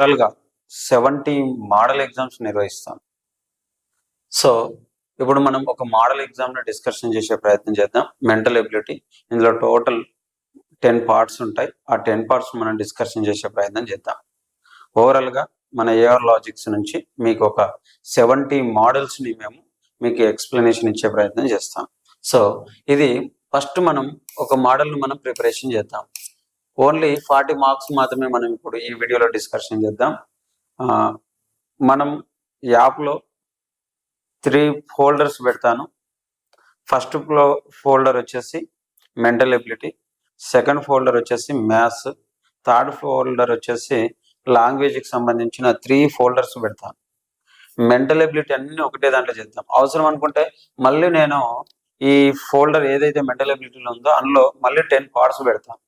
ఓవరాల్గా seventy model exams నిర్వహిస్తాం. So ఇప్పుడు మనం ఒక మోడల్ ఎగ్జామ్ని డిస్కషన్ చేసే ప్రయత్నం చేద్దాం. మెంటల్ ఎబిలిటీ ఇందులో టోటల్ టెన్ పార్ట్స్ ఉంటాయి. ఆ టెన్ పార్ట్స్ మనం డిస్కషన్ చేసే ప్రయత్నం చేద్దాం. ఓవరాల్గా మన ఏఆర్ లాజిక్స్ నుంచి మీకు ఒక సెవెంటీ మోడల్స్ని మేము మీకు ఎక్స్ప్లెనేషన్ ఇచ్చే ప్రయత్నం చేస్తాం. సో ఇది ఫస్ట్ మనం ఒక మోడల్ను మనం ప్రిపరేషన్ చేద్దాం. ఓన్లీ ఫార్టీ మార్క్స్ మాత్రమే మనం ఇప్పుడు ఈ వీడియోలో డిస్కషన్ చేద్దాం. మనం యాప్లో త్రీ ఫోల్డర్స్ పెడతాను. ఫస్ట్ ఫోల్డర్ వచ్చేసి మెంటల్ ఎబిలిటీ సెకండ్ ఫోల్డర్ వచ్చేసి మ్యాథ్స్ థర్డ్ ఫోల్డర్ వచ్చేసి లాంగ్వేజ్కి సంబంధించిన త్రీ ఫోల్డర్స్ పెడతాను. మెంటల్ ఎబిలిటీ అన్ని ఒకటే దాంట్లో చేద్దాం. అవసరం అనుకుంటే మళ్ళీ నేను ఈ ఫోల్డర్ ఏదైతే మెంటల్ ఎబిలిటీలో ఉందో అందులో మళ్ళీ టెన్ పార్ట్స్ పెడతాను.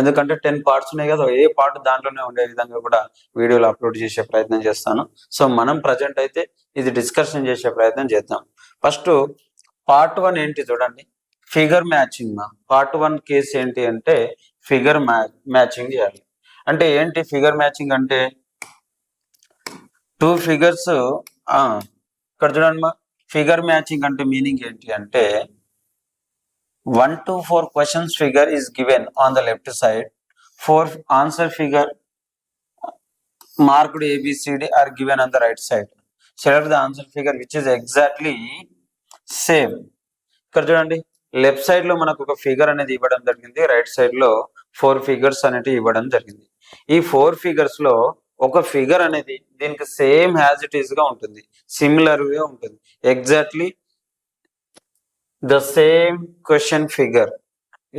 ఎందుకంటే టెన్ పార్ట్స్ ఉన్నాయి కదా ఏ పార్ట్ దాంట్లోనే ఉండే విధంగా కూడా వీడియోలు అప్లోడ్ చేసే ప్రయత్నం చేస్తాను. సో మనం ప్రజెంట్ అయితే ఇది డిస్కషన్ చేసే ప్రయత్నం చేద్దాం. ఫస్ట్ పార్ట్ వన్ ఏంటి చూడండి. Figure matching part one case ఏంటి అంటే ఫిగర్ మ్యాచింగ్ చేయాలి. అంటే ఏంటి ఫిగర్ మ్యాచింగ్ అంటే? టూ ఫిగర్స్ ఇక్కడ చూడండి మా. ఫిగర్ మ్యాచింగ్ అంటే మీనింగ్ ఏంటి అంటే one to four questions figure is given on the left side four answer figure marked A B C D are given on the right side select the answer figure which is exactly same ఇక్కడ చూడండి left సైడ్లో మనకు ఒక figure అనేది ఇవ్వడం జరిగింది. Right సైడ్లో four figures అనేటివి ఇవ్వడం జరిగింది. ఈ ఫోర్ ఫిగర్స్లో ఒక ఫిగర్ అనేది దీనికి సేమ్ హ్యాజ్ ఇట్ ఈస్గా ఉంటుంది. సిమిలర్గా ఉంటుంది. Exactly the same question figure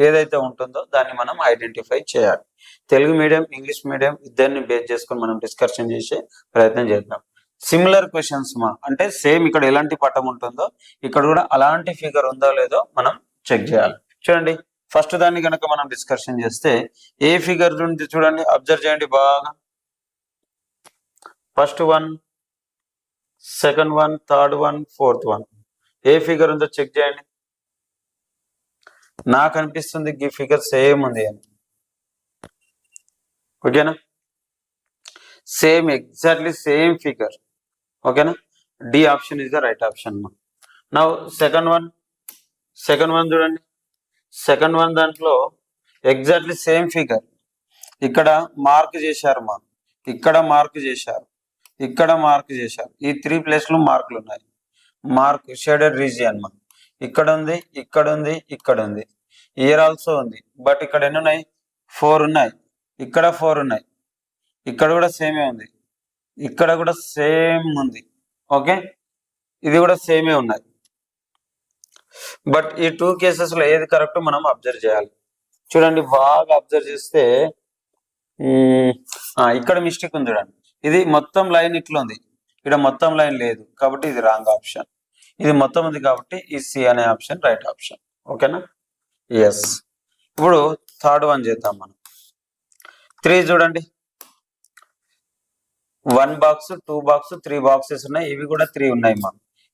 ఏదైతే ఉంటుందో దాన్ని మనం ఐడెంటిఫై చేయాలి. తెలుగు మీడియం ఇంగ్లీష్ మీడియం ఇద్దరిని బేస్ చేసుకొని మనం డిస్కషన్ చేసే ప్రయత్నం చేద్దాం. సిమిలర్ క్వశ్చన్స్ మా. అంటే సేమ్ ఇక్కడ ఎలాంటి పటం ఉంటుందో ఇక్కడ కూడా అలాంటి ఫిగర్ ఉందో లేదో మనం చెక్ చేయాలి. చూడండి ఫస్ట్ దాన్ని కనుక మనం డిస్కషన్ చేస్తే ఏ ఫిగర్ నుండి చూడండి అబ్జర్వ్ చేయండి బాగా. First one second one third one fourth one ఏ ఫిగర్ ఉందో చెక్ చేయండి. నాకు అనిపిస్తుంది ఈ ఫిగర్ సేమ్ ఉంది. అని ఓకేనా? సేమ్ ఎగ్జాక్ట్లీ సేమ్ ఫిగర్ ఓకేనా? D option is the right option మా నా సెకండ్ వన్ సెకండ్ వన్ చూడండి. సెకండ్ వన్ దాంట్లో ఎగ్జాక్ట్లీ సేమ్ ఫిగర్ ఇక్కడ మార్క్ చేశారు మా. ఇక్కడ మార్క్ చేశారు. ఇక్కడ మార్క్ చేశారు. ఈ త్రీ ప్లేస్లు మార్కులు ఉన్నాయి. మార్క్ షేడెడ్ రీజియన్ మా ఇక్కడ ఉంది ఇక్కడ ఉంది ఇక్కడ ఉంది. ఇయర్ ఆల్సో ఉంది బట్ ఇక్కడ ఎన్ని ఉన్నాయి ఫోర్ ఉన్నాయి. ఇక్కడ ఫోర్ ఉన్నాయి. ఇక్కడ కూడా సేమే ఉంది. ఇక్కడ కూడా సేమ్ ఉంది. ఓకే ఇది కూడా సేమే ఉన్నాయి. బట్ ఈ టూ కేసెస్లో ఏది కరెక్ట్ మనం అబ్జర్వ్ చేయాలి. చూడండి బాగా అబ్జర్వ్ చేస్తే ఆ, ఇక్కడ మిస్టేక్ ఉంది చూడండి. ఇది మొత్తం లైన్ ఇట్లా ఉంది ఇక్కడ మొత్తం లైన్ లేదు. కాబట్టి ఇది రాంగ్ ఆప్షన్ ఇది మొత్తం ఉంది కాబట్టి ఈ సి అనే ఆప్షన్ రైట్ ఆప్షన్ ఓకేనా ఎస్ ఇప్పుడు థర్డ్ వన్ చేద్దాం మనం. త్రీ చూడండి. One box two box three boxes ఉన్నాయి. ఇవి కూడా త్రీ ఉన్నాయి మా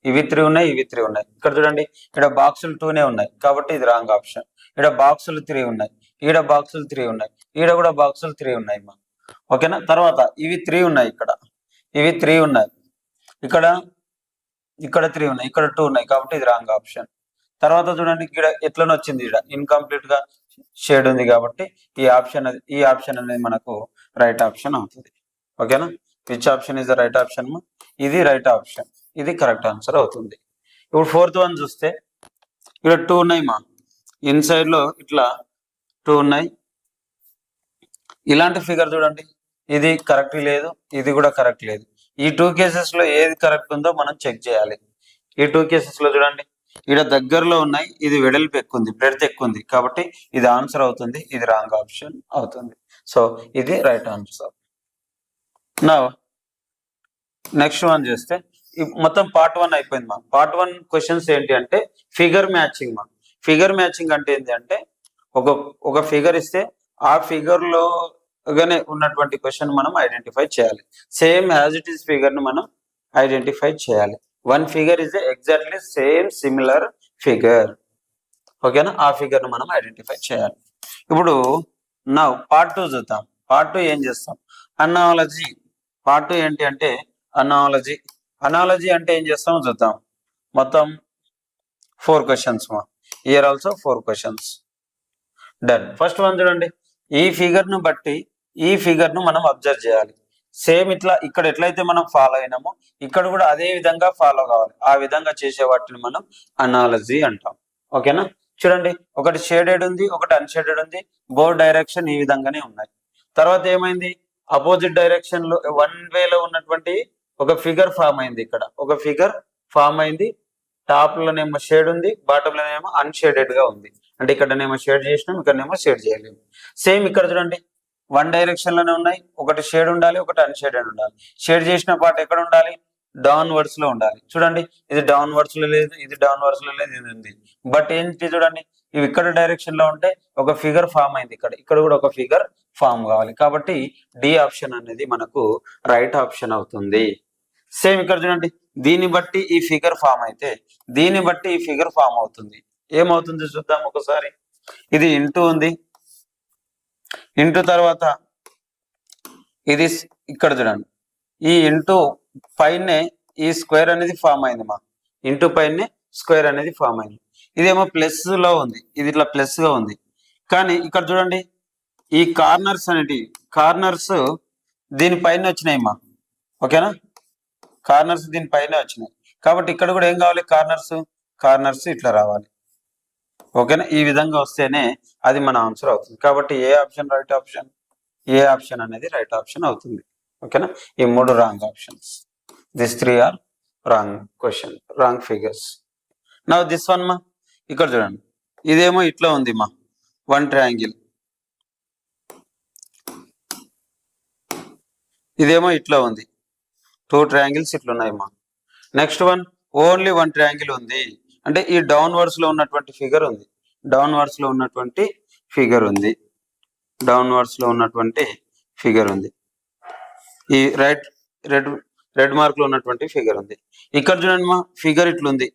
ఇవి త్రీ ఉన్నాయి ఇవి త్రీ ఉన్నాయి. ఇక్కడ చూడండి. ఇక్కడ బాక్సులు టూనే ఉన్నాయి. కాబట్టి ఇది రాంగ్ ఆప్షన్ ఇక్కడ బాక్సులు త్రీ ఉన్నాయి. ఈడ బాక్సులు త్రీ ఉన్నాయి. ఈడ కూడా బాక్సులు త్రీ ఉన్నాయి మా ఓకేనా తర్వాత ఇవి త్రీ ఉన్నాయి ఇక్కడ. ఇవి త్రీ ఉన్నాయి. ఇక్కడ ఇక్కడ త్రీ ఉన్నాయి ఇక్కడ టూ ఉన్నాయి కాబట్టి ఇది రాంగ్ ఆప్షన్ తర్వాత చూడండి ఇక్కడ ఎట్లనే వచ్చింది ఇక్కడ. ఇన్కంప్లీట్గా షేడ్ ఉంది కాబట్టి ఈ ఆప్షన్ ఈ ఆప్షన్ అనేది మనకు రైట్ ఆప్షన్ అవుతుంది. ఓకేనా which option is the right option ఇది రైట్ ఆప్షన్ ఇది కరెక్ట్ ఆన్సర్ అవుతుంది. ఇప్పుడు ఫోర్త్ వన్ చూస్తే ఇక్కడ టూ ఉన్నాయి మా. ఇన్సైడ్లో ఇట్లా టూ ఉన్నాయి. ఇలాంటి ఫిగర్ చూడండి. ఇది కరెక్ట్ లేదు ఇది కూడా కరెక్ట్ లేదు. ఈ టూ కేసెస్లో ఏది కరెక్ట్ ఉందో మనం చెక్ చేయాలి. ఈ టూ కేసెస్లో చూడండి. ఇక్కడ దగ్గరలో ఉన్నాయి. ఇది వెడల్పు ఎక్కువ ఉంది బ్రెడ్త్ ఎక్కువ ఉంది కాబట్టి ఇది ఆన్సర్ అవుతుంది ఇది రాంగ్ ఆప్షన్ అవుతుంది. సో ఇది రైట్ ఆన్సర్ నా నెక్స్ట్ వన్ చేస్తే మొత్తం పార్ట్ వన్ అయిపోయింది మా పార్ట్ వన్ క్వశ్చన్స్ ఏంటి అంటే ఫిగర్ మ్యాచింగ్ మా ఫిగర్ మ్యాచింగ్ అంటే ఏంటి అంటే ఒక ఒక ఫిగర్ ఇస్తే ఆ ఫిగర్లో గానే ఉన్నటువంటి క్వశ్చన్ మనం ఐడెంటిఫై చేయాలి. సేమ్ యాజ్ ఇట్ ఈస్ ఫిగర్ని మనం ఐడెంటిఫై చేయాలి. One figure is exactly same similar figure ఓకేనా ఆ ఫిగర్ని మనం ఐడెంటిఫై చేయాలి. ఇప్పుడు నా పార్ట్ టూ చూద్దాం. పార్ట్ టూ ఏం చేస్తాం? అనాలజీ పార్ట్ టూ ఏంటి అంటే అనాలజీ అనాలజీ అంటే ఏం చేస్తాం? చూద్దాం. మొత్తం ఫోర్ క్వశ్చన్స్ మా. Here also four questions done first one చూడండి. ఈ ఫిగర్ను బట్టి ఈ ఫిగర్ను మనం అబ్జర్వ్ చేయాలి. సేమ్ ఇట్లా ఇక్కడ ఎట్లయితే మనం ఫాలో అయినామో ఇక్కడ కూడా అదే విధంగా ఫాలో కావాలి. ఆ విధంగా చేసే వాటిని మనం అనాలజీ అంటాం. ఓకేనా? చూడండి ఒకటి షేడెడ్ ఉంది ఒకటి అన్షేడెడ్ ఉంది. బోర్డ్ డైరెక్షన్ ఈ విధంగానే ఉన్నాయి. తర్వాత ఏమైంది? అపోజిట్ డైరెక్షన్లో వన్ వేలో ఉన్నటువంటి ఒక ఫిగర్ ఫామ్ అయింది ఇక్కడ. ఒక ఫిగర్ ఫామ్ అయింది. టాప్ లోనేమో షేడ్ ఉంది బాటమ్ లోనేమో అన్షేడెడ్గా ఉంది. అంటే ఇక్కడనేమో షేడ్ చేసినాం ఇక్కడనేమో షేడ్ చేయలేము సేమ్ ఇక్కడ చూడండి వన్ డైరెక్షన్లోనే ఉన్నాయి. ఒకటి షేడ్ ఉండాలి ఒకటి అన్షేడెడ్ ఉండాలి. షేడ్ చేసిన పార్ట్ ఎక్కడ ఉండాలి? డౌన్ వర్డ్స్లో ఉండాలి. చూడండి ఇది డౌన్ వర్డ్స్లో లేదు ఇది డౌన్ వర్డ్స్లో లేదు ఇది ఉంది. బట్ ఏంటి చూడండి ఇవి ఇక్కడ డైరెక్షన్లో ఉంటే ఒక ఫిగర్ ఫామ్ అయింది ఇక్కడ. ఇక్కడ కూడా ఒక ఫిగర్ ఫామ్ కావాలి. కాబట్టి డి ఆప్షన్ అనేది మనకు రైట్ ఆప్షన్ అవుతుంది. సేమ్ ఇక్కడ చూడండి దీన్ని బట్టి ఈ ఫిగర్ ఫామ్ అయితే దీన్ని బట్టి ఈ ఫిగర్ ఫామ్ అవుతుంది. ఏమవుతుంది చూద్దాం ఒకసారి. ఇది ఇంటూ ఉంది. ఇంటూ తర్వాత ఇది ఇక్కడ చూడండి. ఈ ఇంటూ పైనే ఈ స్క్వేర్ అనేది ఫామ్ అయింది మా ఇంటూ పైనే స్క్వేర్ అనేది ఫామ్ అయింది. ఇదేమో ప్లస్లో ఉంది. ఇది ఇట్లా ప్లస్గా ఉంది. కానీ ఇక్కడ చూడండి ఈ కార్నర్స్ అనేటివి కార్నర్స్ దీనిపైన వచ్చినాయి మా ఓకేనా? కార్నర్స్ దీనిపైన వచ్చినాయి. కాబట్టి ఇక్కడ కూడా ఏం కావాలి? కార్నర్స్ కార్నర్స్ ఇట్లా రావాలి. ఓకేనా? ఈ విధంగా వస్తేనే అది మన ఆన్సర్ అవుతుంది. కాబట్టి A option right option A option అనేది రైట్ ఆప్షన్ అవుతుంది. ఓకేనా? ఈ మూడు wrong options this three are wrong question wrong figures నా దిస్ వన్ మా ఇక్కడ చూడండి. ఇదేమో ఇట్లా ఉంది మా. వన్ ట్రయాంగిల్ ఇదేమో ఇట్లా ఉంది. టూ ట్రయాంగిల్స్ ఇట్లున్నాయి మా. Next one only one triangle ఉంది. అంటే ఈ డౌన్ వర్డ్స్లో ఉన్నటువంటి ఫిగర్ ఉంది. డౌన్ వర్డ్స్లో ఉన్నటువంటి ఫిగర్ ఉంది. డౌన్ వర్డ్స్లో ఉన్నటువంటి ఫిగర్ ఉంది. ఈ రైట్ రెడ్ రెడ్ మార్క్లో ఉన్నటువంటి ఫిగర్ ఉంది. ఇక్కడ చూడండి మా ఫిగర్ ఇట్లుంది.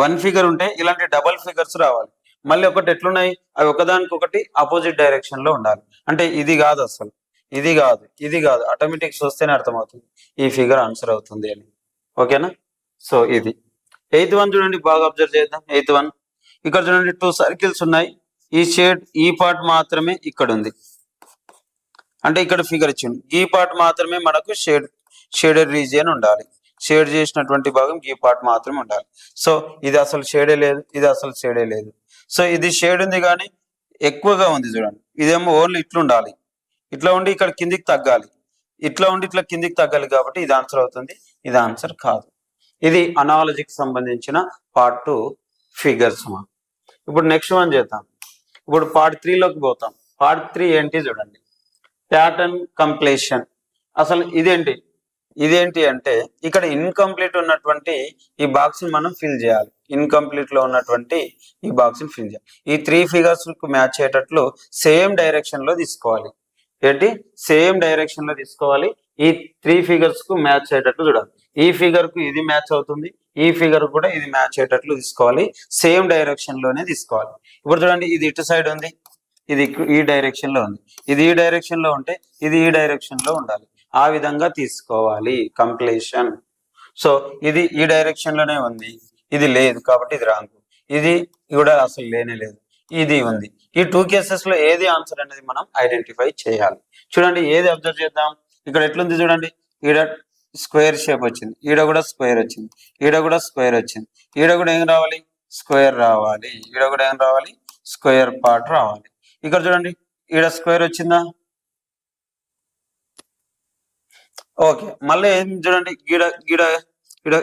వన్ ఫిగర్ ఉంటే ఇలాంటి డబల్ ఫిగర్స్ రావాలి. మళ్ళీ ఒకటి ఎట్లున్నాయి? అవి ఒకదానికి ఒకటి అపోజిట్ డైరెక్షన్లో ఉండాలి. అంటే ఇది కాదు అసలు. ఇది కాదు ఇది కాదు. ఆటోమేటిక్స్ వస్తేనే అర్థమవుతుంది. ఈ ఫిగర్ ఆన్సర్ అవుతుంది అని. ఓకేనా సో ఇది. ఎయిత్ వన్ చూడండి బాగా అబ్జర్వ్ చేద్దాం. Eighth one. ఇక్కడ చూడండి టూ సర్కిల్స్ ఉన్నాయి. ఈ షేడ్ ఈ పార్ట్ మాత్రమే ఇక్కడ ఉంది అంటే ఇక్కడ ఫిగర్ ఇచ్చింది ఈ పార్ట్ మాత్రమే మనకు షేడ్ షేడెడ్ రీజియన్ ఉండాలి. షేడ్ చేసినటువంటి భాగం ఈ పార్ట్ మాత్రమే ఉండాలి. సో ఇది అసలు షేడే లేదు ఇది అసలు షేడే లేదు. సో ఇది షేడ్ ఉంది కానీ ఎక్కువగా ఉంది చూడండి. ఇదేమో ఓన్లీ ఇట్లా ఉండాలి. ఇట్లా ఉండి ఇక్కడ కిందికి తగ్గాలి. ఇట్లా ఉండి ఇట్లా కిందికి తగ్గాలి కాబట్టి ఇది ఆన్సర్ అవుతుంది. ఇది ఆన్సర్ కాదు. ఇది అనాలజీకి సంబంధించిన పార్ట్ టూ ఫిగర్స్ మా. ఇప్పుడు నెక్స్ట్ వన్ చేద్దాం. ఇప్పుడు పార్ట్ త్రీలోకి పోతాం. పార్ట్ త్రీ ఏంటి చూడండి. ప్యాటర్న్ కంప్లీషన్ అసలు ఇదేంటి? ఇదేంటి అంటే ఇక్కడ ఇన్కంప్లీట్ ఉన్నటువంటి ఈ బాక్స్ మనం ఫిల్ చేయాలి. ఇన్కంప్లీట్లో ఉన్నటువంటి ఈ బాక్స్ని ఫిల్ చేయాలి. ఈ త్రీ ఫిగర్స్కు మ్యాచ్ అయ్యేటట్లు సేమ్ డైరెక్షన్లో తీసుకోవాలి. ఏంటి? సేమ్ డైరెక్షన్లో తీసుకోవాలి. ఈ త్రీ ఫిగర్స్కు మ్యాచ్ అయ్యేటట్లు చూడాలి. ఈ ఫిగర్కు ఇది మ్యాచ్ అవుతుంది. ఈ ఫిగర్ కూడా ఇది మ్యాచ్ అయ్యేటట్లు తీసుకోవాలి. సేమ్ డైరెక్షన్లోనే తీసుకోవాలి. ఇప్పుడు చూడండి ఇది ఇటు సైడ్ ఉంది. ఇది ఈ డైరెక్షన్లో ఉంది. ఇది ఈ డైరెక్షన్లో ఉంటే ఇది ఈ డైరెక్షన్లో ఉండాలి. ఆ విధంగా తీసుకోవాలి. కంప్లీషన్ సో ఇది ఈ డైరెక్షన్లోనే ఉంది. ఇది లేదు కాబట్టి ఇది రాంగ్ ఇది కూడా అసలు లేనే లేదు. ఇది ఉంది. ఈ టూ కేసెస్లో ఏది ఆన్సర్ అనేది మనం ఐడెంటిఫై చేయాలి. చూడండి ఏది అబ్జర్వ్ చేద్దాం? ఇక్కడ ఎట్లుంది చూడండి. ఈడ స్క్వేర్ షేప్ వచ్చింది. ఈడ కూడా స్క్వేర్ వచ్చింది. ఈడ కూడా స్క్వేర్ వచ్చింది. ఈడ కూడా ఏం రావాలి? స్క్వేర్ రావాలి. ఈడ కూడా ఏం రావాలి? స్క్వేర్ పార్ట్ రావాలి. ఇక్కడ చూడండి. ఈడ స్క్వేర్ వచ్చిందా? ఓకే. మళ్ళీ ఏం చూడండి. గీడ గీడ ఈడ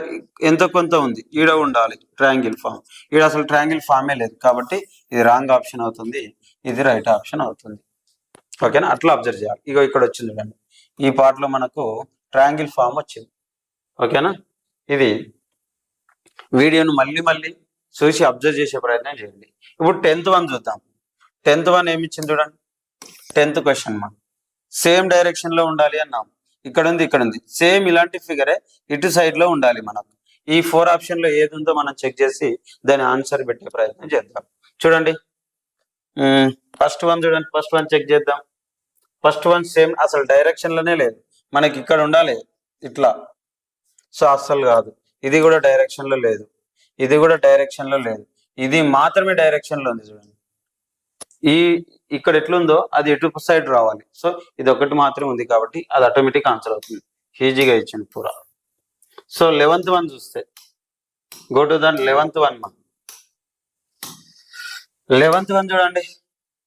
ఎంత కొంత ఉంది? ఈడ ఉండాలి. Triangle form. ఈడ అసలు ట్రయాంగిల్ ఫామే లేదు కాబట్టి ఇది రాంగ్ ఆప్షన్ అవుతుంది. ఇది రైట్ ఆప్షన్ అవుతుంది. ఓకేనా? అట్లా అబ్జర్వ్ చేయాలి. ఇక ఇక్కడ వచ్చింది చూడండి. ఈ part లో మనకు ట్రయాంగిల్ ఫామ్ వచ్చింది. ఓకేనా? ఇది వీడియోను మళ్ళీ మళ్ళీ చూసి అబ్జర్వ్ చేసే ప్రయత్నం చేయండి. ఇప్పుడు టెన్త్ వన్ చూద్దాం. టెన్త్ వన్ ఏమి ఇచ్చింది చూడండి. టెన్త్ క్వశ్చన్ మా సేమ్ డైరెక్షన్లో ఉండాలి అన్నాం. ఇక్కడ ఉంది ఇక్కడ ఉంది. సేమ్ ఇలాంటి ఫిగరే ఇటు సైడ్లో ఉండాలి మనకు. ఈ ఫోర్ ఆప్షన్లో ఏది ఉందో మనం చెక్ చేసి దాని ఆన్సర్ పెట్టే ప్రయత్నం చేద్దాం. చూడండి. ఫస్ట్ వన్ చూడండి. ఫస్ట్ వన్ చెక్ చేద్దాం. ఫస్ట్ వన్ సేమ్ అసలు డైరెక్షన్లోనే లేదు. మనకి ఇక్కడ ఉండాలి ఇట్లా. సో అస్సలు కాదు. ఇది కూడా డైరెక్షన్లో లేదు. ఇది కూడా డైరెక్షన్లో లేదు. ఇది మాత్రమే డైరెక్షన్లో ఉంది చూడండి. ఈ ఇక్కడ ఎట్లుందో అది ఎటు సైడ్ రావాలి. సో ఇది ఒకటి మాత్రమే ఉంది కాబట్టి అది ఆటోమేటిక్ ఆన్సర్ అవుతుంది. ఈజీగా ఇచ్చింది పూరా. సో లెవెంత్ వన్ చూస్తే. గో టు దాని లెవెంత్ వన్ మా. లెవెంత్ వన్ చూడండి.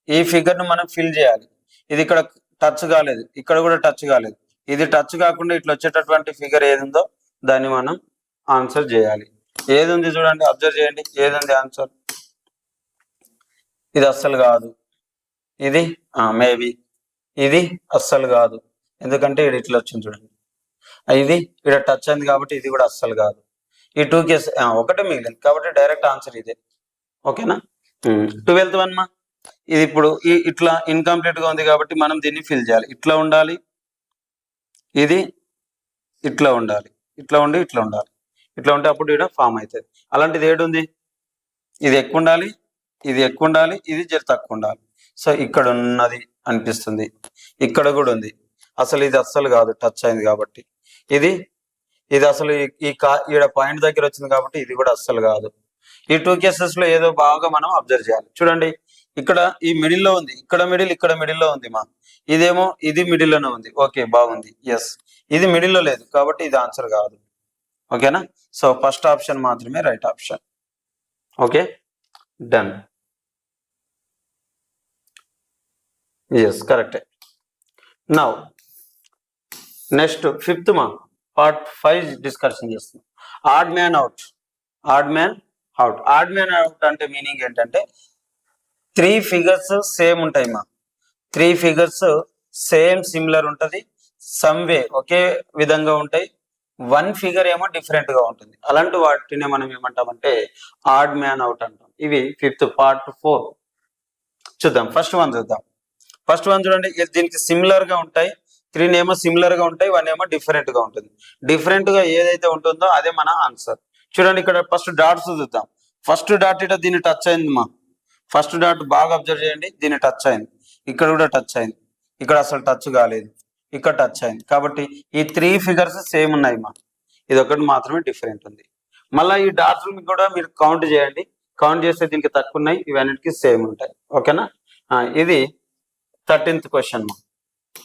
ఈ ఫిగర్ను మనం ఫిల్ చేయాలి. ఇది ఇక్కడ టచ్ కాలేదు. ఇక్కడ కూడా టచ్ కాలేదు. ఇది టచ్ కాకుండా ఇట్లా వచ్చేటటువంటి ఫిగర్ ఏది ఉందో దాన్ని మనం ఆన్సర్ చేయాలి. ఏది ఉంది చూడండి అబ్జర్వ్ చేయండి. ఏది ఉంది ఆన్సర్ ఇది అస్సలు కాదు. ఇది? మేబీ ఇది అస్సలు కాదు. ఎందుకంటే ఇది ఇట్లా వచ్చింది చూడండి. ఇది ఇక్కడ టచ్ అయింది కాబట్టి ఇది కూడా అస్సలు కాదు. ఈ టూ కేస్ ఒకటే మిగిలింది కాబట్టి డైరెక్ట్ ఆన్సర్ ఇదే. ఓకేనా ట్వెల్త్ వన్ మా? ఇది ఇప్పుడు ఈ ఇట్లా ఇన్కంప్లీట్గా ఉంది కాబట్టి మనం దీన్ని ఫిల్ చేయాలి. ఇట్లా ఉండాలి. ఇది ఇట్లా ఉండాలి. ఇట్లా ఉండి ఇట్లా ఉండాలి. ఇట్లా ఉంటే అప్పుడు ఇక్కడ ఫామ్ అవుతుంది. అలాంటిది ఏడుంది ఇది ఎక్కువ ఉండాలి. ఇది ఎక్కువ ఉండాలి. ఇది జర తక్కువ ఉండాలి. సో ఇక్కడ ఉన్నది అనిపిస్తుంది. ఇక్కడ కూడా ఉంది. అసలు ఇది అస్సలు కాదు. టచ్ అయింది కాబట్టి. ఇది ఇది అసలు ఈ- ఈ కా ఈడ పాయింట్ దగ్గర వచ్చింది కాబట్టి ఇది కూడా అస్సలు కాదు. ఈ టూ కేసెస్లో ఏదో బాగా మనం అబ్జర్వ్ చేయాలి. చూడండి. ఇక్కడ ఈ మిడిల్లో ఉంది. ఇక్కడ మిడిల్ ఇక్కడ మిడిల్లో ఉంది మా. ఇదేమో ఇది మిడిల్లోనే ఉంది. ఓకే బాగుంది. ఎస్ ఇది మిడిల్లో లేదు. కాబట్టి ఇది ఆన్సర్ కాదు. ఓకేనా? సో ఫస్ట్ ఆప్షన్ మాత్రమే right option okay? Done yes కరెక్టే నౌ నెక్స్ట్ ఫిఫ్త్ మా పార్ట్ ఫైవ్ డిస్కషన్ చేస్తున్నాం. Odd man out odd man out odd man out అంటే మీనింగ్ ఏంటంటే త్రీ ఫిగర్స్ సేమ్ ఉంటాయి మా. త్రీ ఫిగర్స్ సేమ్ సిమిలర్ ఉంటది. Some way ఒకే విధంగా ఉంటాయి. వన్ ఫిగర్ ఏమో డిఫరెంట్గా ఉంటుంది. అలాంటి వాటిని మనం ఏమంటామంటే ఆడ్ మ్యాన్ అవుట్ అంటాం. ఇవి ఫిఫ్త్ పార్ట్ ఫోర్ చూద్దాం. ఫస్ట్ వన్ చూద్దాం. ఫస్ట్ వన్ చూడండి. దీనికి సిమిలర్గా ఉంటాయి. త్రీ ఏమో సిమిలర్గా ఉంటాయి. వన్ ఏమో డిఫరెంట్గా ఉంటుంది. డిఫరెంట్గా ఏదైతే ఉంటుందో అదే మన ఆన్సర్ చూడండి ఇక్కడ ఫస్ట్ డాట్స్ చూద్దాం. ఫస్ట్ డాట్ ఇట దీన్ని టచ్ అయింది మా. ఫస్ట్ డాట్ బాగా అబ్జర్వ్ చేయండి దీన్ని టచ్ అయింది. ఇక్కడ కూడా టచ్ అయింది. ఇక్కడ అసలు టచ్ కాలేదు. ఇక్కడ టచ్ అయింది. కాబట్టి ఈ త్రీ ఫిగర్స్ సేమ్ ఉన్నాయి మా. ఇది ఒకటి మాత్రమే డిఫరెంట్ ఉంది. మళ్ళీ ఈ డాట్స్ కూడా మీరు కౌంట్ చేయండి. కౌంట్ చేస్తే దీనికి తక్కువ ఉన్నాయి ఇవన్నిటికీ సేమ్ ఉంటాయి. ఓకేనా ఇది థర్టీన్త్ క్వశ్చన్ మా.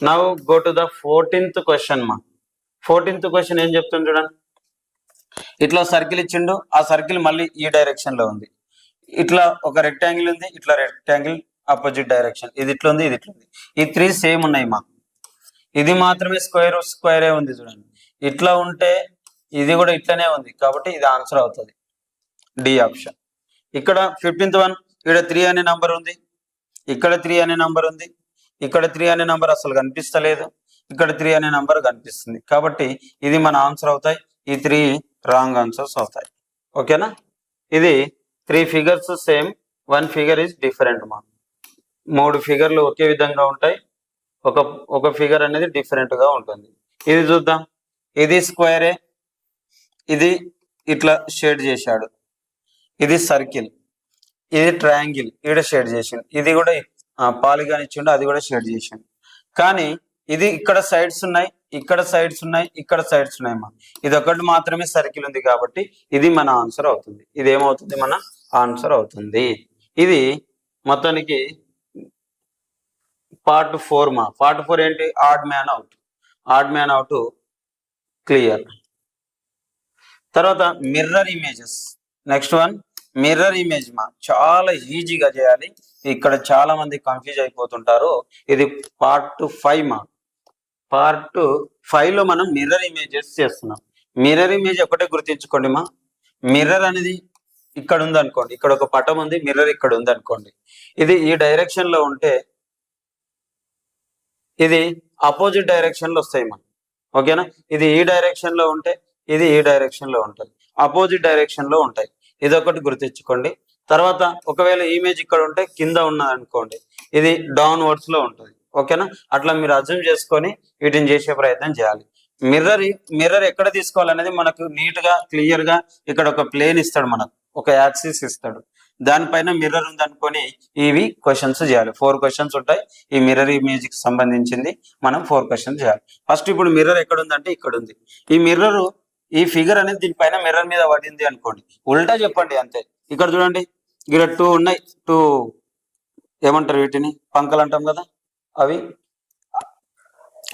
Now go to the fourteenth question మా. ఫోర్టీన్త్ క్వశ్చన్ ఏం చెప్తుంది చూడండి ఇట్లా సర్కిల్ ఇచ్చిండు. ఆ సర్కిల్ మళ్ళీ ఈ డైరెక్షన్లో ఉంది. ఇట్లా ఒక రెక్టాంగిల్ ఉంది ఇట్లా రెక్టాంగిల్ ఆపోజిట్ డైరెక్షన్ ఇది ఇట్లా ఉంది ఇది ఇట్లా ఉంది. ఈ త్రీ సేమ్ ఉన్నాయి మా ఇది మాత్రమే స్క్వేర్ స్క్వేరే ఉంది చూడండి. ఇట్లా ఉంటే ఇది కూడా ఇట్లనే ఉంది కాబట్టి ఇది ఆన్సర్ అవుతుంది. డి ఆప్షన్ ఇక్కడ ఫిఫ్టీన్త్ వన్ ఇక్కడ త్రీ అనే నంబర్ ఉంది. ఇక్కడ త్రీ అనే నంబర్ ఉంది. ఇక్కడ త్రీ అనే నంబర్ అసలు కనిపిస్తలేదు. ఇక్కడ త్రీ అనే నంబర్ కనిపిస్తుంది. కాబట్టి ఇది మన ఆన్సర్ అవుతాయి. ఈ త్రీ రాంగ్ ఆన్సర్స్ అవుతాయి. ఓకేనా ఇది three figures same one figure is different మా. మూడు ఫిగర్లు ఒకే విధంగా ఉంటాయి. ఒక ఒక ఫిగర్ అనేది డిఫరెంట్గా ఉంటుంది. ఇది చూద్దాం. ఇది స్క్వేరే. ఇది ఇట్లా షేడ్ చేశాడు. ఇది సర్కిల్. ఇది ట్రయాంగిల్. ఈడ షేడ్ చేసిండు. ఇది కూడా పాలిగాన్ ఇచ్చిండు అది కూడా షేడ్ చేసిండు. కానీ ఇది ఇక్కడ సైడ్స్ ఉన్నాయి ఇక్కడ సైడ్స్ ఉన్నాయి ఇక్కడ సైడ్స్ ఉన్నాయి మా. ఇది ఒకటి మాత్రమే సర్కిల్ ఉంది కాబట్టి ఇది మన ఆన్సర్ అవుతుంది. ఇది ఏమవుతుంది మన ఆన్సర్ అవుతుంది. ఇది మొత్తానికి పార్ట్ ఫోర్ మా పార్ట్ ఫోర్ ఏంటి? Odd man out. Odd man out clear. తర్వాత mirror images. Next one mirror image మా చాలా ఈజీగా చేయాలి. ఇక్కడ చాలా మంది కన్ఫ్యూజ్ అయిపోతుంటారు. ఇది పార్ట్ ఫైవ్ మా పార్ట్ ఫైవ్లో మనం మిర్రర్ ఇమేజెస్ చేస్తున్నాం. మిర్రర్ ఇమేజ్ ఒకటే గుర్తించుకోండి మా. మిర్రర్ అనేది ఇక్కడ ఉంది అనుకోండి ఇక్కడ ఒక పటం ఉంది మిర్రర్ ఇక్కడ ఉంది అనుకోండి ఇది ఈ డైరెక్షన్లో ఉంటే ఇది అపోజిట్ డైరెక్షన్లో వస్తాయి మనం. ఓకేనా? ఇది ఈ డైరెక్షన్లో ఉంటే ఇది ఈ డైరెక్షన్లో ఉంటుంది. అపోజిట్ డైరెక్షన్లో ఉంటాయి. ఇది ఒకటి గుర్తించుకోండి. తర్వాత ఒకవేళ ఇమేజ్ ఇక్కడ ఉంటే కింద ఉన్నది అనుకోండి ఇది డౌన్ వర్డ్స్లో ఉంటుంది. ఓకేనా? అట్లా మీరు అర్థం చేసుకొని వీటిని చేసే ప్రయత్నం చేయాలి. మిర్రర్ మిర్రర్ ఎక్కడ తీసుకోవాలనేది మనకు నీట్గా క్లియర్గా ఇక్కడ ఒక ప్లేన్ ఇస్తాడు మనకు. ఒక యాక్సిస్ ఇస్తాడు. దానిపైన మిర్రర్ ఉంది అనుకొని ఇవి క్వశ్చన్స్ చేయాలి. ఫోర్ క్వశ్చన్స్ ఉంటాయి. ఈ మిర్రర్ ఇమేజ్కి సంబంధించింది మనం ఫోర్ క్వశ్చన్స్ చేయాలి. ఫస్ట్ ఇప్పుడు మిర్రర్ ఎక్కడ ఉందంటే ఇక్కడ ఉంది ఈ మిర్రర్ ఈ ఫిగర్ అనేది దీనిపైన మిర్రర్ మీద పడింది అనుకోండి. ఉల్టా చెప్పండి అంతే. ఇక్కడ చూడండి. ఇక్కడ టూ ఉన్నాయి. టూ ఏమంటారు వీటిని? పంకలు అంటాం కదా. అవి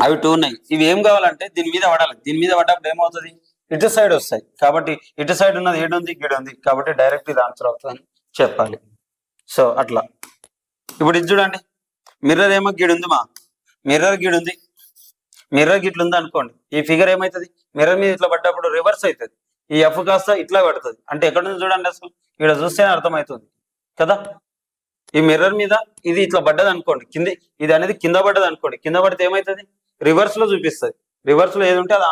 అవి టూ ఉన్నాయి. ఇవి ఏం కావాలంటే దీని మీద పడాలి. దీని మీద పడ్డప్పుడు ఏమవుతుంది? ఇటు సైడ్ వస్తాయి. కాబట్టి ఇటు సైడ్ ఉన్నది ఏడు ఉంది గిడ ఉంది కాబట్టి డైరెక్ట్ ఇది ఆన్సర్ అవుతుందని చెప్పాలి. సో అట్లా. ఇప్పుడు ఇది చూడండి. మిర్రర్ ఏమో గిడు ఉంది మా. మిర్రర్ గిడు ఉంది మిర్రర్ గిట్ల ఉంది అనుకోండి. ఈ ఫిగర్ ఏమవుతుంది మిర్రర్ మీద ఇట్లా పడ్డప్పుడు రివర్స్ అవుతుంది ఈ ఎఫ్ కాస్త ఇట్లా పడుతుంది. అంటే ఎక్కడ ఉంది చూడండి అసలు? ఇక్కడ చూస్తేనే అర్థమవుతుంది. కదా? ఈ మిర్రర్ మీద ఇది ఇట్లా పడ్డది అనుకోండి. కింద ఇది అనేది కింద పడ్డది అనుకోండి. కింద పడితే ఏమవుతుంది రివర్స్లో చూపిస్తుంది. రివర్స్లో ఏది ఉంటే అది